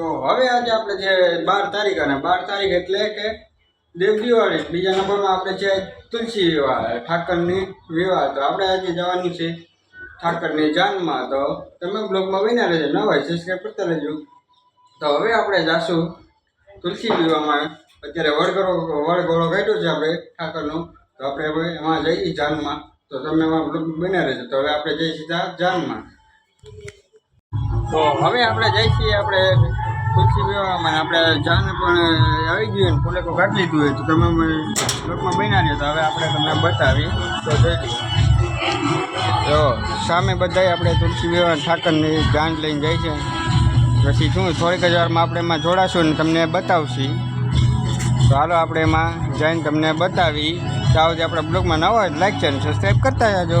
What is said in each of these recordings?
હવે આજે આપણે છે બાર તારીખ અને બાર તારીખ એટલે કે દેવ દિવાળી, બીજા નંબરમાં આપણે છે તુલસી વિવાહ, ઠાકરની વિવાહ. તો આપણે આજે જવાનું છે ઠાકરની જાનમાં. તો તમે બ્લોગમાં વિના રહેજો, ન હોય સબસ્ક્રાઈબ કરતા રહેજો. તો હવે આપણે જાશું તુલસી વિવાહમાં. અત્યારે વડગરો વડગોળો કાઢ્યો છે આપણે ઠાકરનો. તો આપણે હવે એમાં જઈએ જાનમાં. તો તમે એમાં બ્લોગ બન્યા રહેજો. તો હવે આપણે જઈએ સીધા જાનમાં. તો હવે આપણે છીએ આપણે તુલસી વિવાહમાં આપણે જાન પણ આવી ગયું ને ફૂલેકો કાઢી લીધું હોય તો તમે બ્લોગમાં બન્યા રહ્યો તો હવે આપણે તમને બતાવી તો જોઈ જો, સામે બધાય આપણે તુલસી વિવાહ ઠાકરની જાન લઈને જાય છે. પછી શું, થોડીક જ વારમાં આપણે એમાં જોડાશું ને તમને બતાવશી. તો હાલો આપણે એમાં જઈને તમને બતાવી. તો આવજે આપણા બ્લોગમાં નવા હોય લાઈક છે સબસ્ક્રાઈબ કરતા જાજો.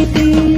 प्रीति